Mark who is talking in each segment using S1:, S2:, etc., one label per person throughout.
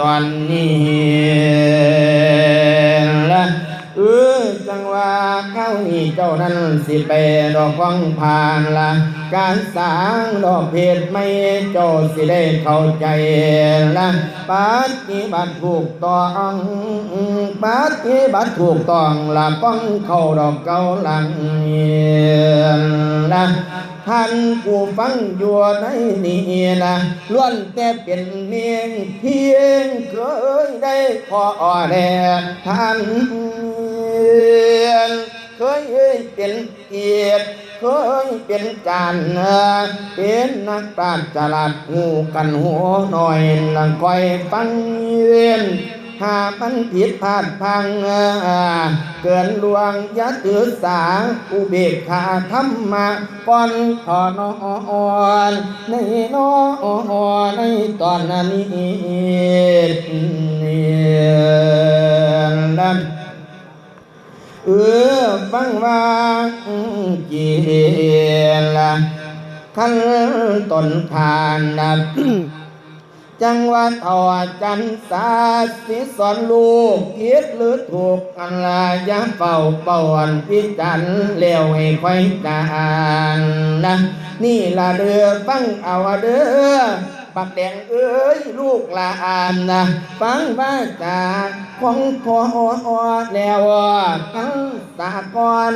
S1: ตอนนี้ละเออจังว่าเข้านี่เจ้านั้นสิไปดอกฟังผ่านละการสร้างดอกเพชรไม่เจ้าสิได้เข้าใจละปฏิบัติถูกต้องปฏิบัติถูกต้องละป้องเข้าดอกเก้าหลังละ ท่านผู้ฟังอยู่ในนี้ละล้วนแต่เป็นเนียงเพียงเคยได้พอแด่ท่านเคยเป็นเกียรติเคยเป็นจานเป็นนักปราชญ์ฉลาดหูกันหัวหน่อยลังคอยฟังเรียน หากมันผิดพลาดพัง เกินลวงยัดถือสาอุเบกขาธรรมะก่อนขอนอนในนอนในตอนนี้นั้นเออฟังว่าเกียละขั้นต้นทานนะ จังหวัดอจันสาสิสอนลูกคิดหรือถูกอันลายาเฝ้าเป่านพิจันเลี้ยวให้ไฟจานนะนี่ละเดือฟังเอาเด้อปักแดงเอ้ยลูกลาอานนะฟังว่าจาของพอแล้วทั้งสากร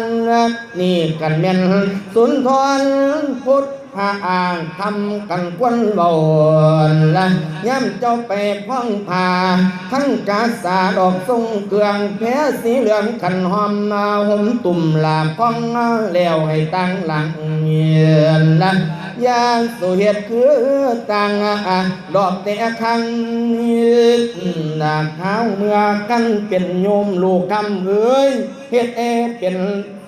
S1: นี่กันแม่นสุนทรพุทธ พระอ่างทำกันควนบนละย่ำเจ้าไปพ้องผาทั้งกาสาดอกทรงเกลืองแพ้สีเหลืองขันหอมมาห่มตุ่มลาพ้องแล้วให้ตั้งหลังเงียนละย่างสุเหตุคือตั้งดอกแต่คังดาเท้าเมื่อกันเป็นโยมลูกคำเอ้ยเฮ็ดเอเป็น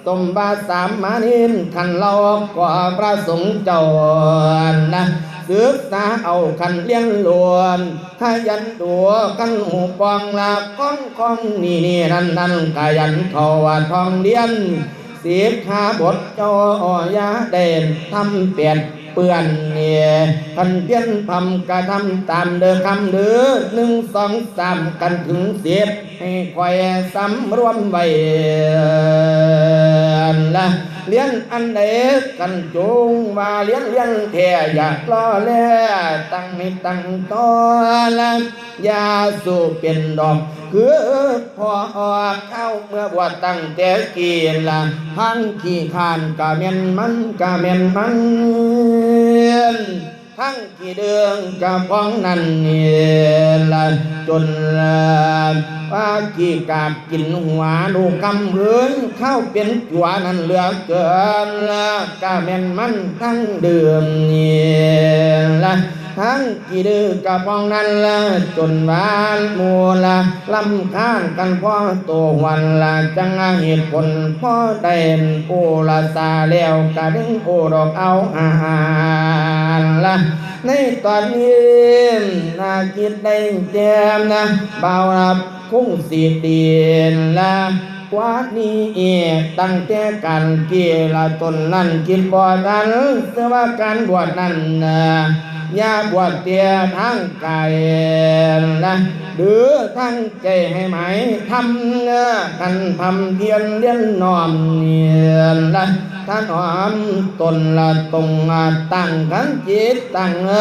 S1: ตมบาสามมานินขันเราก็พระสงฆ์เจ้านะศึกษาเอาขันเลี้ยงลวนขยันตัวกันหูปองละก้องก้องนี่นี่นั่นนั่นขยันเขาว่าทองเลี้ยนเสียขาบทเจ้ายาเด่นทำเปลี่ยน เปื่อนเนี่ยพันเพี้ยนทำกระทำตามเดิมคำเดือหนึ่งสองสามกันถึงเสียบให้คอยสำรวมไว้ละ เลี้ยนอันใดกันจงมาเลี้ยนเลี้ยนแท่อยากล้อแล่ตั้งนิตั้งตอละยาสูบเป็นดอกคือพอออกเข้าเมื่อบวชตั้งแต่กีละหังขี้ขานกะเมียนมันกะเมียนมัน ทั้งกี่เดืองกับพ้องนั่นนี่ละจนละว่ากี่กาบกินหัวดูกำเรือนเข้าเป็นจัวนั่นเหลือเกินละกาแม่นมันทั้งเดือนนี่ละ ทั้งกี่เดือกับพองนั่นละจนวานมูละลำข้างกันพ่อตัววันละจังเหตุผลพ่อได้โอละสาแล้วกะดึงโอดอกเอาอาหารละในตอนนี้นาคิดได้แจมนะเบารับคงสีเตียนละ กว่านี้เอตั้งแต่การเกลาตนนั่นกินบ่ทันเสว่าการบวชนั่นนะยาบวชเตียทางกายนะหรือทั้งใจให้ไหมทำเนื้อกันทำเพียนเลี้ยนนอมเนียนนะ ท่านหอมตนละตรงตั้งกันจิตตั้งเอ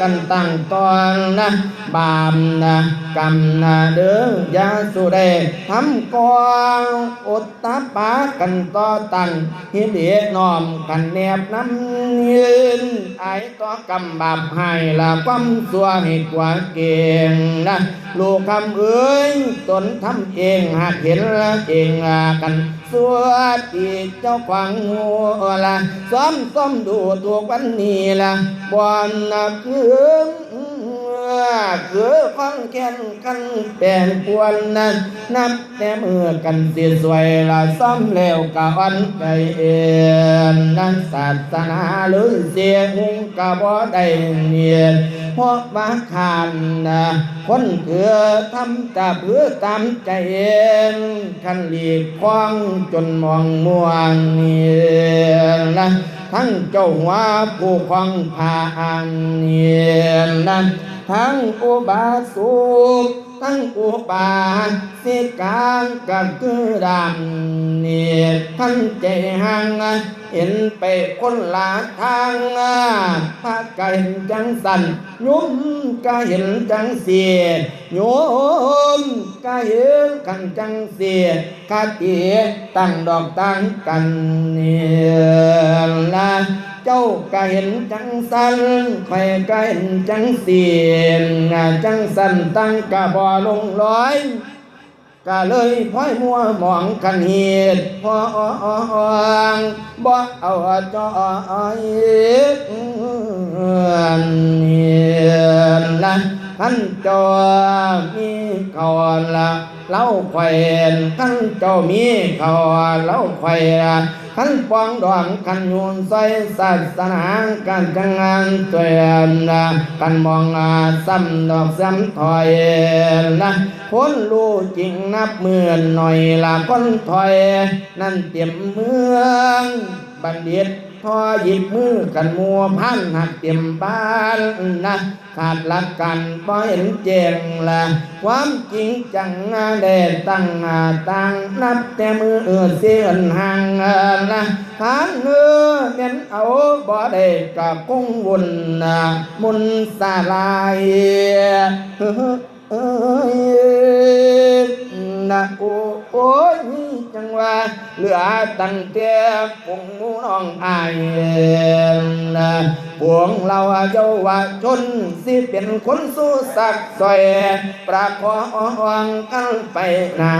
S1: กันตั้งตอนนะบามนะกรรมนะเด้อยาสุเดทำกองอดตตาปากันต่อตั้งฮิเดนอมกันแนบน้ำยืนไอต่อกรรมบาปให้ละความสัวให้กว่าเก่งนะลูกคำเอ้ยตนทำเองหากเห็นละเองกัน สวดอีเจ้าขวางหัวละซ้อมซ้อมดูตัววันนี้ละบอนนักคืนคือฟังแค้นกันแปลงปวนนั้นนับแต่เมื่อกันเสียสวยละซ้อมแล้วกะวันใจเอ็นนั้นศาสนาหรือเสียงกะบ่ได้เนียน พราะบางขานคนเถือทำตาเพื่อตามใจเองคันหลีกคว้างจนมองม่วงนียนนะทั้งเจ้าหัวผู้ควังพาอังเนียนนั้นทั้งอุบาสุกทั้งอุบาสิกางก็คือดำ นี่ท่านใจห่างเห็นไปคนละทางพระก็เห็นจังสันโยมก็เห็นจังเสียโยมก็เห็นขังจังเสียคาเตียตั้งดอกตั้งกันเนี่ยละเจ้าก็เห็นจังสันข่อยก็เห็นจังเสียจังสันตั้งกะบ่อลงร้อย ก็เลยพ้อยมัวหมองกันเหตุพอองบ่เอาจอยละ ท่านจอมีเขาละเล่าไข่ท่านเจ้ามีเขาเล่าไข่ขันปองดองขันยูนใส่ศาสนากันจังงานเตือนกันมองซ้ำดอกซ้ำถอยนะคนรู้จริงนับหมื่นหน่อยละคนถอย นั่นเตรียมเมืองบัณฑิต พอหยิบมือกันมัวพันหักเตรียมบ้านนะขาดหลักกันพอเห็นเจงละความจริงจังได้ตั้งตั้งนับแต่มือเอือเสียนห่างนะทานเนื้อเน้นเอาบ่ได้กับกุ้งวุ่นมุนสาลายเอ้ยนะโอ้โอ้ย จังว่าเหลือตั้งแต่ปงมูน้องอายนะพวงเราเยาวชนสิเป็นคนสู้สักซอยประคองกันไปนา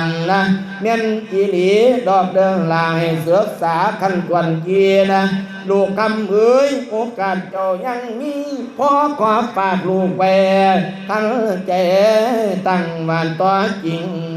S1: นนะเมียนอีหลีดอกเดิงลายเสือกษาขันกวนกีนะลูกคำเอ้ยโอกาสเจ้ายังมีพ่อขอฝากลูกไปทั้งใจตั้งบ้านต่อจริง